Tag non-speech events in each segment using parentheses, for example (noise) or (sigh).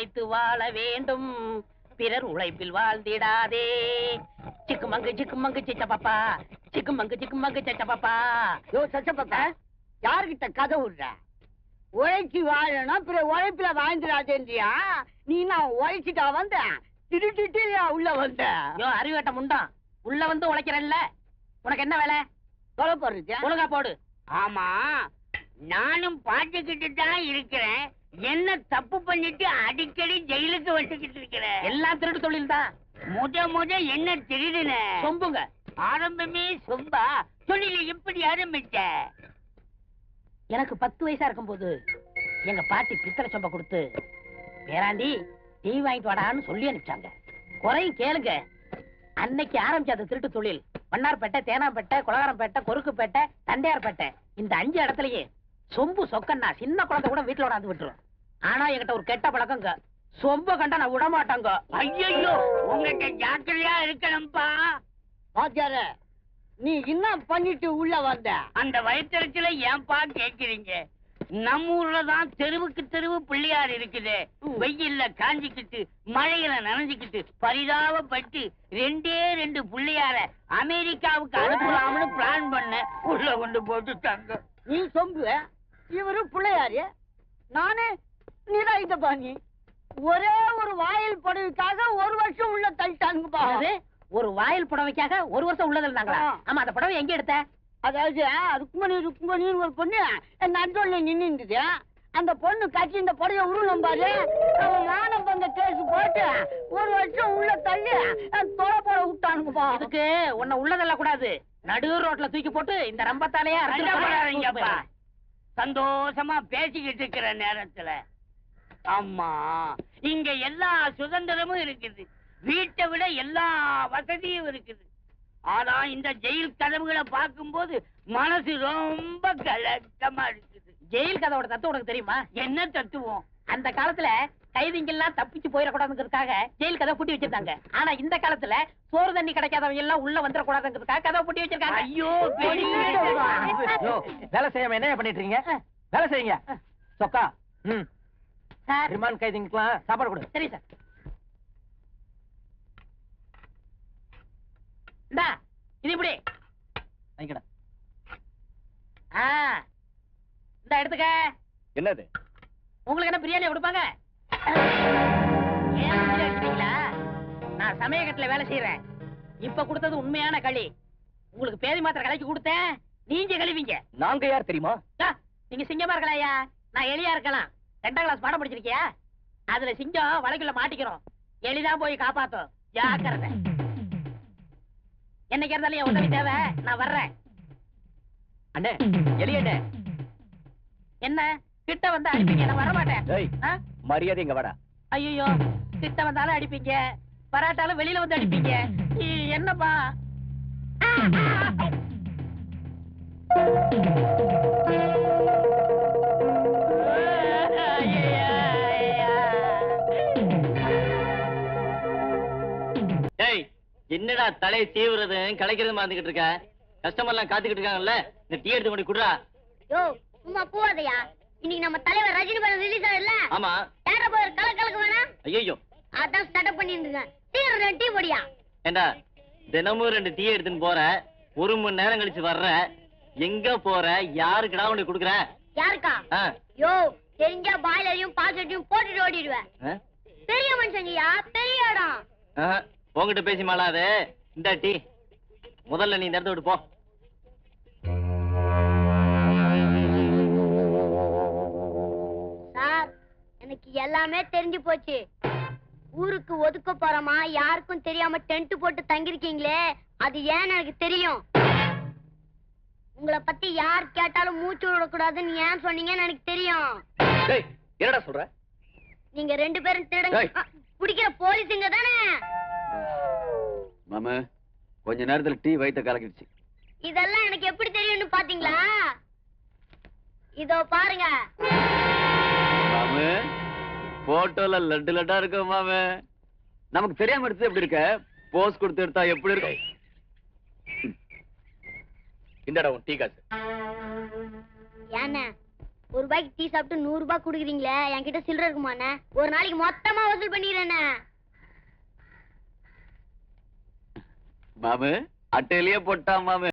உழைத்து வாழ வேண்டும். பிறர் உழைப்பில் வாழ்ந்திடாதே. சிக்குமங்கு சிக்குமங்கு சிச்சப்பப்பா சிக்குமங்கு சிக்குமங்கு சிச்சப்பப்பா யோ சச்சப்பா யாருகிட்ட கதை விடுற உழைச்சி வாழணும் பிற உழைப்புல வாழ்ந்துடாதேன்றியா? நீ நான் உழைச்சிட்டா வந்த? திடுக்கிட்டு உள்ள வந்த? யோ அறிவேட்ட முண்டம். உள்ள வந்து உழைக்கிறல்ல உனக்கு என்ன வேலை? தொலை போடுறது ஒழுங்கா போடு. ஆமா. நானும் பாட்டுக்கிட்டு தான் இருக்கிறேன். என்ன தப்பு பண்ணிட்டு அடிக்கடி ஜெயிலுக்கு வந்துகிட்டு இருக்கிறேன் எல்லாம் திருட்டு தொழில் தான் முத முத என்ன திருடுன? சொம்புங்க. ஆரம்பமே சொம்பா. தொழில எப்படி ஆரம்பிச்ச? எனக்கு பத்து வயசா இருக்கும்போது எங்க பாட்டி பித்தளை சொம்ப கொடுத்து பேராண்டி டீ வாங்கிட்டு வாடான்னு சொல்லி அனுப்பிச்சாங்க. குறையும் கேளுங்க. அன்னைக்கு ஆரம்பிச்ச அந்த திருட்டு தொழில் வண்ணார்பேட்டை தேனாம்பேட்டை குலகாரம்பேட்டை கொருக்குப்பேட்டை தண்டையார்பேட்டை இந்த அஞ்சு இடத்துலயே சொம்பு சொக்கன்னா சின்ன குழந்தை கூட வீட்டுல கொண்டாந்து விட்டுரும். ஆனா என்கிட்ட ஒரு கெட்ட பழக்கங்க. சொம்ப கண்டா நான் விட மாட்டாங்க. ஐயோ உங்ககிட்ட ஜாக்கிரதையா இருக்கணும்பா. பாத்தியார நீ என்ன பண்ணிட்டு உள்ள வந்த? அந்த வயிற்றுல ஏன்பா கேக்குறீங்க? நம்ம ஊர்ல தான் தெருவுக்கு தெருவு பிள்ளையார் இருக்குது. வெயில்ல காஞ்சிக்கிட்டு மழையில நனைஞ்சுக்கிட்டு பரிதாபப்பட்டு ரெண்டே ரெண்டு பிள்ளையார அமெரிக்காவுக்கு அனுப்பலாம்னு பிளான் பண்ண உள்ள கொண்டு போட்டுட்டாங்க. நீ சொம்பு இவரு பிள்ளையாரு. நானே நிராயுத பாணி. ஒரே ஒரு வாயில் படவுக்காக ஒரு வருஷம் உள்ள தள்ளிட்டானுங்கப்பா? ஒரு வாயில் புடவைக்காக ஒரு வருஷம் உள்ளது இருந்தாங்களா. ஆமா அந்த புடவை எங்க எடுத்த? அதாவது ருக்மணி ருக்மணின்னு ஒரு பொண்ணு நடுவில் நின்று இருந்தது அந்த பொண்ணு கட்சி இந்த புடைய உருளும் பாரு. மானம் பந்த கேஸ் போட்டு ஒரு வருஷம் உள்ள தள்ளி தொலை போட விட்டானுங்கப்பா. இதுக்கு உன்னை உள்ளதல்ல கூடாது. நடு ரோட்ல தூக்கி போட்டு இந்த ரம்பத்தாலேயே. சந்தோஷமா பேசிக்கிட்டு இருக்கிற நேரத்துல ஆமா இங்க எல்லா சுதந்திரமும் இருக்குது. வீட்டை விட எல்லா வசதியும் இருக்குது. ஆனா இந்த ஜெயில் கதவுகளை பார்க்கும்போது மனசு ரொம்ப கலக்கமா இருக்குது. ஜெயில் கதவோட தத்துவம் உனக்கு தெரியுமா? என்ன தத்துவம்? அந்த காலத்துல கைதிங்க எல்லாம் தப்பிச்சு போயிடக்கூடாதுங்கிறதுக்காக ஜெயில் கதவை பூட்டி வச்சிருக்காங்க ஆனா இந்த காலத்துல சோறு தண்ணி கிடைக்காதவங்க எல்லாம் உள்ள வந்துடக்கூடாதுங்கிறதுக்காக கதவை பூட்டி வச்சிருக்காங்க. ஐயோ வேலை செய்யாம என்ன பண்ணிட்டு இருக்கீங்க வேலை செய்யுங்க. சொக்கா ம். சார். ரிமாண்ட் கைதிங்களுக்குலாம் சாப்பாடு கொடு. சரி சார். இந்தா இது இப்படி. வாங்கிக்கடா. ஆ. இந்த எடுத்துக்க. என்னது? உங்களுக்கு என்ன பிரியாணி கொடுப்பாங்க? நான் சமயக்கட்டுல வேலை செய்யறேன் இப்ப கொடுத்தது உண்மையான களி. உங்களுக்கு பேதி மாத்திரை கலைக்கு கொடுத்தேன். நீங்க கழுவிங்க. நாங்க யார் தெரியுமா? நீங்க சிங்கமா இருக்கலாம்யா நான் எலியா இருக்கலாம். ரெண்டாம் கிளாஸ் பாடம் படிச்சிருக்கியா? அதுல சிங்கம் வலைக்குள்ள மாட்டிக்கிறோம். எலிதான் போய் காப்பாத்தும். ஜாக்கிரதை. என்னைக்கு இருந்தாலும் என் உதவி தேவை. நான் வர்றேன். அண்ணே எலியண்ணே என்ன? கிட்ட வந்து அடிப்பீங்க. நான் வர மாட்டேன்? மரியாதை இங்க வாடா. ஐயோ கிட்ட வந்தாலும் அடிப்பீங்க. வராட்டாலும் வெளியில வந்து அடிப்பீங்க. என்னப்பா? டேய் என்னடா தலை சீவுறது? கலைக்கிறது மறந்துகிட்டு இருக்க? கஸ்டமர் எல்லாம் காத்துக்கிட்டு இருக்காங்கல்ல? இந்த டீ எடுத்து கொண்டு குடுறா. யோ சும்மா போவாதையா? இன்னைக்கு நம்ம தலைவர் ரஜினி படம் ரிலீஸ் ஆகுதுல்ல? ஆமா. யார போய் கல கலக்கு வேணாம் ஐயோ அதான் ஸ்டார்ட் பண்ணிட்டு இருக்கேன் சீக்கிரம் டீ பொடியா? ஏண்டா தினமும் ரெண்டு டீ எடுத்துன்னு போற ஒரு மணி நேரம் கழிச்சு வர்ற எங்க போற யாருக்குடா உனக்கு குடுக்குற? யாருக்கா? யோ தெரிஞ்சா பாய்லரையும் பாக்கெட்டையும் போட்டுட்டு ஓடிடுவேன். பெரிய மனுஷங்கய்யா பெரிய இடம். ஆ, உன்கிட்ட பேசி மாளாது இந்த டீ. முதல்ல நீ இந்த இடத்த விட்டு போ. எனக்கு எல்லாமே தெரிஞ்சு போச்சு. ஊருக்கு ஒதுக்க போறோமா யாருக்கும் தெரியாம டென்ட் போட்டு தங்கிருக்கீங்களே அது ஏன்னு எனக்கு தெரியும். உங்களை பத்தி யார் கேட்டாலும் மூச்சு விடக்கூடாதுன்னு ஏன் சொன்னீங்கன்னு எனக்கு தெரியும். என்னடா சொல்ற? நீங்க ரெண்டு பேரும் திருடங்க. பிடிக்கிற போலீஸுங்க தானே? மாமா கொஞ்ச நேரத்துல டீ வயித்த கலக்கிடுச்சு. இதெல்லாம் எனக்கு எப்படி தெரியும்னு பாத்தீங்களா? இதோ பாருங்க. மாமு. போட்டோல லட்டு லட்டா இருக்க மாமே. நமக்கு தெரியாம எடுத்து எப்படி இருக்க? போஸ் கொடுத்து எடுத்தா எப்படி இருக்க இந்தடா உன் டீ காசு. ஏண்ணா ஒரு ரூபாய்க்கு டீ சாப்பிட்டு நூறு ரூபாய் குடுக்குறீங்களே என் கிட்ட சில்லற இருக்குமாண்ணா ஒரு நாளைக்கு மொத்தமா வசூல் பண்ணிடுறேண்ணா. மாமு அட்டையிலேயே போட்டா மாமு.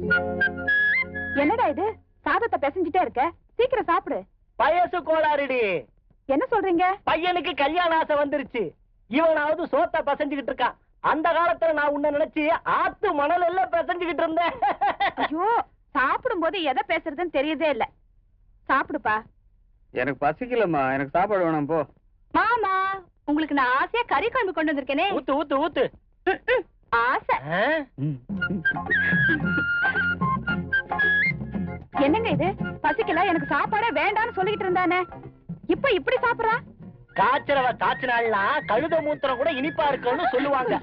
Thank you. என்னடா இது? சாதத்தை பிசைஞ்சிட்டே இருக்க. சீக்கிரம் சாப்பிடு. பயசு கோளாறுடி. என்ன சொல்றீங்க? பையனுக்கு கல்யாண ஆசை வந்துருச்சு. இவனாவது சோத்த பசஞ்சுகிட்டு இருக்கான். அந்த காலத்துல நான் உன்ன நினைச்சு ஆத்து மணல் எல்லாம் பசஞ்சுகிட்டு இருந்தேன். ஐயோ சாப்பிடும் போது எதை பேசுறதுன்னு தெரியதே இல்ல. சாப்பிடுப்பா. எனக்கு பசிக்கலம்மா. எனக்கு சாப்பாடு வேணாம் போ. மாமா உங்களுக்கு நான் ஆசையா கறி கொண்டு வந்திருக்கேனே. ஊத்து ஊத்து ஊத்து. ஆசை. என்னங்க இது? பசிக்கல எனக்கு சாப்பாடே வேண்டாம்னு சொல்லிட்டு இருந்தானே. இப்ப இப்படி சாப்பிடுறா? காய்ச்சரவ காய்ச்சினாள்னா கழுத மூத்திரம் கூட இனிப்பா இருக்கணும்னு சொல்லுவாங்க.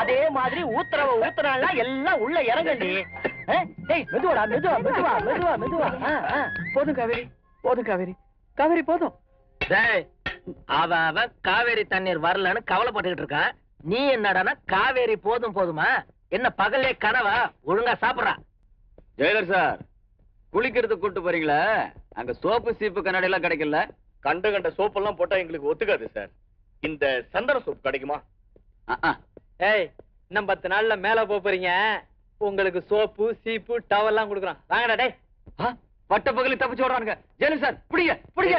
அதே மாதிரி ஊத்துறவ ஊத்துறாள்னா எல்லாம் உள்ள இறங்கண்டி. டேய் மெதுவாடா மெதுவா மெதுவா மெதுவா மெதுவா. போதும் காவேரி போதும் காவேரி. காவேரி போதும். டேய் அவ அவ காவேரி தண்ணீர் வரலன்னு கவலைப்பட்டுகிட்டு இருக்கா. நீ என்னடானா காவேரி போதும் போதுமா? என்ன பகலே கனவா? ஒழுங்கா சாப்பிடுறா. Jailer sir. குளிக்கிறது கூட்டு போறீங்களா? அங்க சோப்பு சீப்பு கண்ணாடி எல்லாம் கிடைக்கல. கண்ட கண்ட சோப்பு எல்லாம் போட்டா எங்களுக்கு ஒத்துக்காது சார். இந்த சந்தன சோப்பு கிடைக்குமா? ஏய் இன்னும் பத்து நாள்ல மேல போறீங்க. உங்களுக்கு சோப்பு சீப்பு டவல் எல்லாம் கொடுக்குறோம். வாங்கடா டே பட்ட பகலி தப்பிச்சு ஓடுறானுங்க. ஜெயலு சார். பிடிங்க பிடிங்க.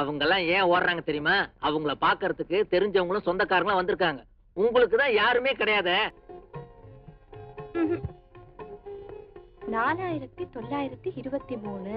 அவங்க எல்லாம் ஏன் ஓடுறாங்க தெரியுமா? அவங்கள பாக்குறதுக்கு தெரிஞ்சவங்களும் சொந்தக்காரங்களும் வந்திருக்காங்க. உங்களுக்கு தான் யாருமே கிடையாது. நாலாயிரத்தி தொள்ளாயிரத்தி இருபத்தி மூணு.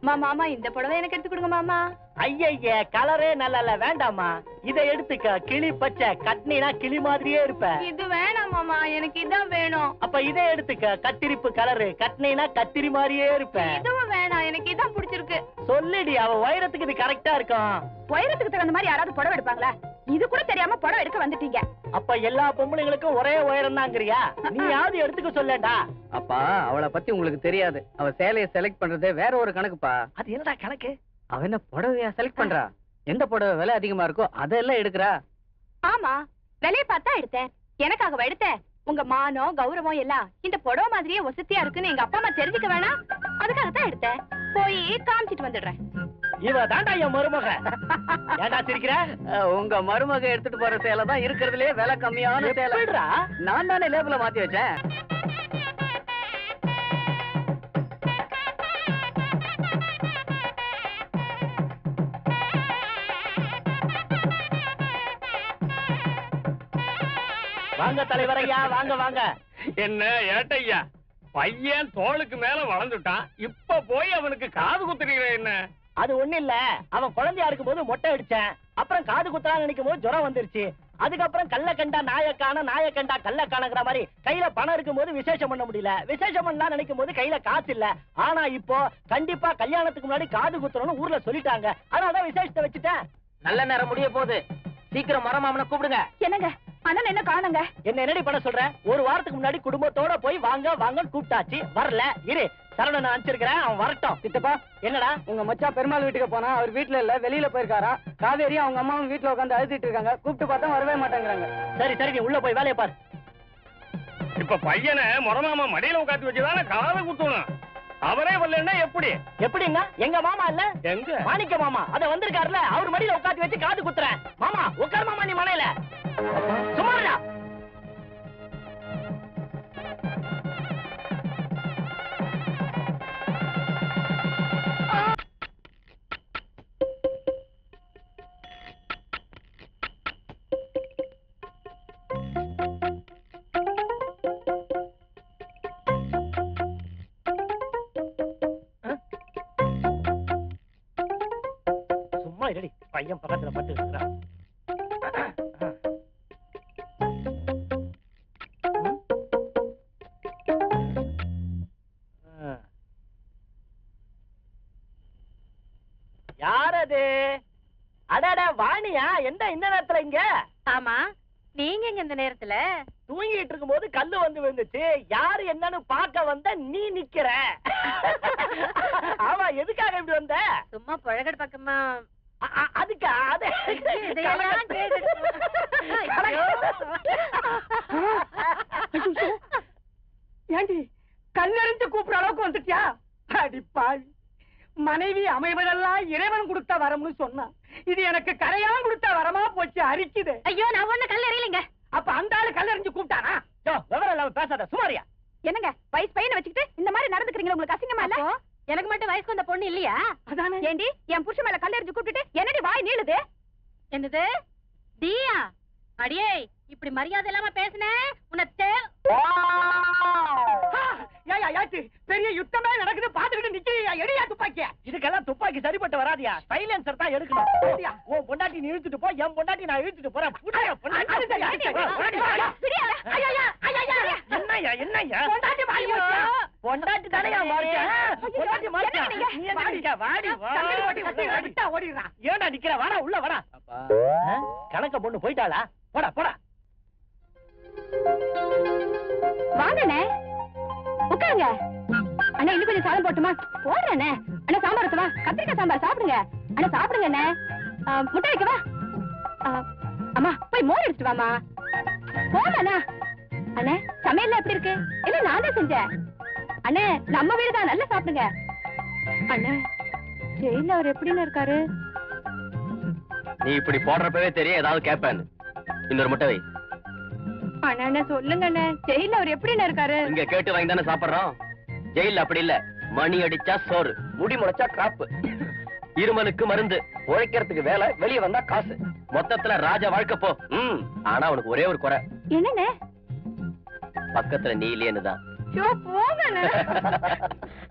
மாமா இந்த புடவை எனக்கு எடுத்து கொடுங்க மாமா. ஐயய்ய கலரே நல்லா வேண்டாமா இத எடுத்துக்க கிளி பச்சை கட்னினா கிளி மாதிரியே இருப்ப. இது வேணாம் மாமா. எனக்கு இதான் வேணும். அப்ப இதை எடுத்துக்க கத்திரிப்பு கலரு கட்னினா கத்திரி மாதிரியே இருப்பேன் இதுவும் வேணாம். எனக்கு இதான் பிடிச்சிருக்கு. சொல்லிடி அவ உயரத்துக்கு இது கரெக்டா இருக்கும். உயரத்துக்கு தகுந்த மாதிரி யாராவது புடவை எடுப்பாங்களா? இது கூட தெரியாம படம் எடுக்க வந்துட்டீங்க. அப்ப எல்லா பொம்பளைங்களுக்கும் ஒரே உயரம் தாங்கிறியா நீயாவது எடுத்துக்க சொல்லடா அப்பா அவளை பத்தி உங்களுக்கு தெரியாது. அவ சேலையை செலக்ட் பண்றதே வேற ஒரு கணக்குப்பா. அது என்னடா கணக்கு? அவ என்ன புடவையா செலக்ட் பண்றா? எந்த புடவை விலை அதிகமா இருக்கோ அதெல்லாம் எடுக்கிறா. ஆமா விலைய பார்த்தா எடுத்தேன். எனக்காக எடுத்த? உங்க மானம் கௌரவம் எல்லாம் இந்த புடவை மாதிரியே வசதியா இருக்குன்னு எங்க அப்பா அம்மா தெரிஞ்சுக்க வேணாம். அதுக்காக தான் எடுத்தேன். போய் காமிச்சிட்டு வந்துடுறேன். இவ தாண்டா என் மருமக. ஏண்டா உங்க மருமக எடுத்துட்டு போற சேலை தான் இருக்கிறதுலயே விலை கம்மியான சேலைடா நான் தானே லேபிள மாத்தி வச்சேன். வாங்க தலைவர் வாங்க வாங்க. என்ன ஏட்டையா? பையன் தோளுக்கு மேல வளர்ந்துட்டான். இப்ப போய் அவனுக்கு காது குத்துறீங்க என்ன? அது ஒண்ணு இல்ல. அவன் குழந்தையா இருக்கும் போது மொட்டை அடிச்சேன். அப்புறம் காது குத்தலாம் நினைக்கும் போது ஜுரம் வந்துருச்சு. அதுக்கப்புறம் கள்ள கண்டா நாயக்கான நாய கண்டா கல்ல காணங்கிற மாதிரி கையில பணம் இருக்கும் போது விசேஷம் பண்ண முடியல. விசேஷம் பண்ணலாம் நினைக்கும் போது கையில காசு இல்ல. ஆனா இப்போ கண்டிப்பா கல்யாணத்துக்கு முன்னாடி காது குத்துறோம்னு ஊர்ல சொல்லிட்டாங்க. அதனாலதான் விசேஷத்தை வச்சுட்டேன். நல்ல நேரம் முடிய போகுது. சீக்கிரம் மரமாமனை கூப்பிடுங்க. என்னங்க? அண்ணன் என்ன காணுங்க என்ன என்னடி பண்ண சொல்ற? ஒரு வாரத்துக்கு முன்னாடி குடும்பத்தோட போய் வாங்க வாங்கன்னு கூப்பிட்டாச்சு. வரல. இரு சரவணன் அனுப்பிச்சிருக்கிறேன். அவன் வரட்டும். சித்தப்பா என்னடா? உங்க மச்சா பெருமாள் வீட்டுக்கு போனா அவர் வீட்டுல இல்ல வெளியில போயிருக்காரா? காவேரி அவங்க அம்மாவும் வீட்டுல உட்காந்து அழுதிட்டு இருக்காங்க. கூப்பிட்டு பார்த்தா வரவே மாட்டேங்கிறாங்க. சரி சரி நீ உள்ள போய் வேலையை பாரு. இப்ப பையனை மொரமாமா மடியில உட்காந்து வச்சுதானே காதை குத்தணும் அவரே வரலன்னா எப்படி? எப்படின்னா எங்க மாமா இல்ல? எங்க? மாணிக்க மாமா. அத வந்திருக்காருல அவர் மடியில உட்காந்து வச்சு காது குத்துறேன். மாமா உட்கார் மாமா நீ மனையில சும்மாடா பையன் பக்கத்துல பட்டு இருக்கிறான் யாரது? அடட வாணியா என்ன இந்த நேரத்துல இங்க? ஆமா நீங்க எங்க இந்த நேரத்துல? தூங்கிட்டு இருக்கும் போது கல்லு வந்து விழுந்துச்சு. யாரு என்னன்னு பாக்க வந்த நீ நிக்கிற. (laughs) ஆமா எதுக்காக இப்படி வந்த? சும்மா புழகட் பக்கமா ஏண்டி கண்ணறிஞ்சு கூப்பிடுற அளவுக்கு வந்துட்டியா? அடி பாவி. மனைவி அமைவதெல்லாம் இறைவன் கொடுத்த வரம்னு சொன்னான் இது எனக்கு கரையா கொடுத்த வரமா போச்சு அரிக்குது. ஐயோ நான் ஒண்ணு கல்லறியலைங்க அப்ப அந்த ஆளு கல்லறிஞ்சு கூப்பிட்டானா? விவரம் பேசாத சுமாரியா. என்னங்க வயசு பையனை வச்சுக்கிட்டு இந்த மாதிரி நடந்துக்கிறீங்களா? உங்களுக்கு அசிங்கமா இல்ல? எனக்கு மட்டும் வயசுக்கு வந்த பொண்ணு இல்லையா அதானே ஏண்டி என் புருஷன் மேல கல் எறிஞ்சு கூப்பிட்டுட்டு என்னடி வாய் நீளுது என்னது தீயா அடியே இப்படி மரியாதை இல்லாம பேசுன உன்னை பெரிய யுத்தமே நடக்குது பாத்துக்கிட்டு நிக்கிறியா எடியா துப்பாக்கிய இதுக்கெல்லாம் துப்பாக்கி சரிப்பட்டு வராதியா சைலன்சர் தான் எடுக்கணும் உன் பொண்டாட்டி நீ இழுத்துட்டு போ என் பொண்டாட்டி நான் இழுத்துட்டு போறேன் புடியா, பொண்டாட்டி. பொண்டாட்டி வாயா. ஐயா, ஐயா, ஐயா. என்னய்யா, என்னய்யா? பொண்டாட்டி மாறி போச்சா? பொண்டாட்டி தானேயா மாறிச்சா? பொண்டாட்டி மாறிச்சா? நீ என்ன நிக்க? வாடி, ஓடிடுறா. நிக்கிற? உள்ள வாடா. கணக்க பொண்ணு போயிட்டாளா? போடா போடா. வாங்கண்ணே. உட்காருங்க. அண்ணா இன்னும் கொஞ்சம் சாதம் போட்டுமா? போடுறேண்ணே. அண்ணா சாம்பார் வைக்கவா கத்திரிக்காய் சாம்பார் சாப்பிடுங்க. அண்ணா சாப்பிடுங்க அண்ணே முட்டை வைக்கவா? அம்மா போய் மோர் எடுத்துட்டு வாமா போமாண்ணா அண்ணே சமையல்ல எப்படி இருக்கு? இல்ல நானே செஞ்சேன். அண்ணே நம்ம வீடு தான் நல்லா சாப்பிடுங்க. அண்ணே ஜெயில அவர் எப்படின்னு இருக்காரு? நீ இப்படி போடுறப்பவே தெரியும் ஏதாவது கேட்பேன்னு. இன்னொரு முட்டை வை. அண்ணா சொல்லுங்க ஜெயில அவர் எப்படின்னு இருக்காரு? இங்க கேட்டு வாங்கி தானே சாப்பிடுறோம். ஜெயில அப்படி இல்ல. மணி அடிச்சா சோறு முடி முளைச்சா காப்பு. இருமலுக்கு மருந்து உழைக்கிறதுக்கு வேலை வெளிய வந்தா காசு. மொத்தத்துல ராஜா வாழ்க்கை போ. ம் ஆனா உனக்கு ஒரே ஒரு குறை. என்னண்ணே பக்கத்துல நீ இல்லையேன்னு தான். போங்க (laughs)